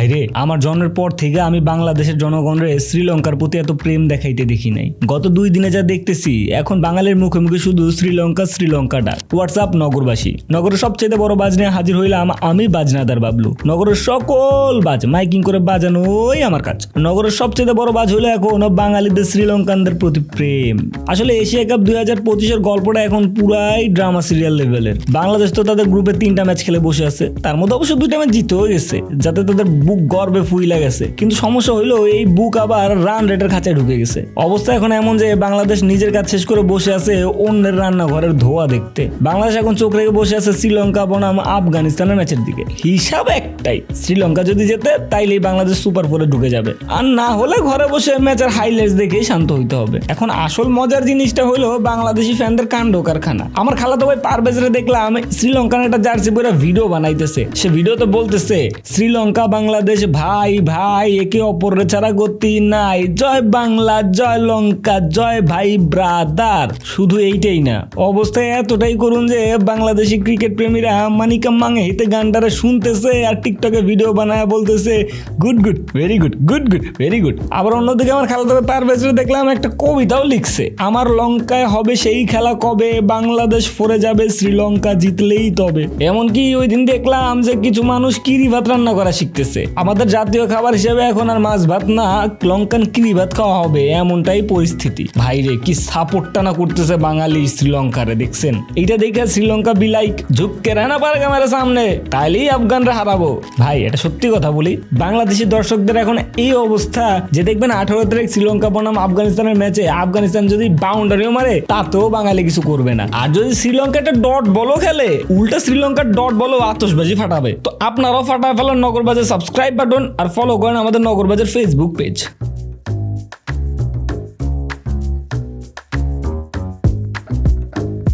ভাইরে আমার জন্মের পর থেকে আমি বাংলাদেশের জনগণের শ্রীলঙ্কার প্রতি এত প্রেম দেখাইতে দেখি নাই। গত দুই দিনে যা দেখতেছি, এখন বাঙালির মুখে মুখে শুধু শ্রীলঙ্কা শ্রীলঙ্কা ডাক হোয়াটসঅ্যাপ নগরবাসী। নগরের সবচেয়ে বড় বাজ নিয়ে হাজির হইলাম আমি, বাজনাদার বাবলু। নগরের সকল বাজ, মাইকিং করে বাজানোই আমার কাজ। নগরের সবচেয়ে বড় বাজ হলো এখন বাঙালিদের, শ্রীলঙ্কানদের প্রতি প্রেম। আসলে এশিয়া কাপ দুই হাজার পঁচিশের গল্পটা এখন পুরাই ড্রামা সিরিয়াল লেভেলের। বাংলাদেশ তো তাদের গ্রুপে তিনটা ম্যাচ খেলে বসে আছে। তার মধ্যে অবশ্য দুইটা ম্যাচ জিতেও গেছে, যাতে তাদের বুক গর্বে ফুইলা গেছে। কিন্তু সমস্যা হইল এই বুক আবার রান রেটের খাঁচায় ঢুকে গেছে। অবস্থা এখন এমন যে বাংলাদেশ নিজের কাজ শেষ করে বসে আছে অন্যের রান্নাঘরের ধোয়া দেখতে। বাংলাদেশ এখন চোখ রেখে বসে আছে শ্রীলঙ্কা, বনাম, আফগানিস্তানের ম্যাচের দিকে। হিসাব একটাই, শ্রীলঙ্কা যদি জেতে তাইলেই বাংলাদেশ সুপার ফোরে ঢুকে যাবে। আর না হলে ঘরে বসে ম্যাচের হাইলাইটস দেখেই শান্ত হইতে হবে। এখন আসল মজার জিনিসটা হলো বাংলাদেশি ফ্যানদের কাণ্ড কারখানা। আমার খালাতো ভাই পারভেজরে দেখলাম শ্রীলঙ্কার একটা জার্সি পরে ভিডিও বানাইতেছে। সে ভিডিওতে বলতেছে, শ্রীলঙ্কা, বাংলাদেশ ভাই ভাই, একে অপরের ছাড়া গতি নাই। জয় বাংলা, জয় লঙ্কা, জয় ভাই ব্রাদার। শুধু এইটাই না অবস্থায় এতটাই করুন যে বাংলাদেশি ক্রিকেট প্রেমীরা মানিকা মাঙে হিতে গানটারে শুনতেছে আর টিকটকে ভিডিও বানায় বলতেছে, good good, very good good good, very good. আবার অন্যদিকে আমার তার ভেতরে দেখলাম একটা কবিতাও লিখছে, আমার লঙ্কায় হবে সেই খেলা কবে? বাংলাদেশ ফরে যাবে, শ্রীলঙ্কা জিতলেই তবে। এমনকি ওই দিন দেখলাম যে কিছু মানুষ কিরি ভাত রান্না করা শিখতেছে আমাদের জাতীয় খাবার হিসেবে এখন আর মাছ ভাত না, লঙ্কান কিরি ভাত খাওয়া হবে, এমনটাই পরিস্থিতি। ভাইরে কি সাপোর্টটা না করতেছে বাঙালি শ্রীলঙ্কারে, দেখছেন? এইটা দেখে শ্রীলঙ্কা বিলাইক ঝুঁককে রানা পারে ক্যামেরার সামনে, তাইলেই আফগানরা হারাবো। ভাই, এটা সত্যি কথা বলি, বাংলাদেশি দর্শকদের এখন এই অবস্থা যে দেখবেন আঠারো তারিখ শ্রীলঙ্কা বনাম আফগানিস্তানের ম্যাচে, আফগানিস্তান যদি বাউন্ডারিও মারে, তাতেও বাঙালি কিছু করবে না। আর যদি শ্রীলঙ্কা একটা ডট বলও খেলে, উল্টা শ্রীলঙ্কার ডট বলও আতসবাজি ফাটাবে। তো আপনারাও ফাটায় ফেলেন নগরবাজার সাবস্ক্রাইব বাটন আর ফলো করেন আমাদের নগরবাজার ফেসবুক পেজ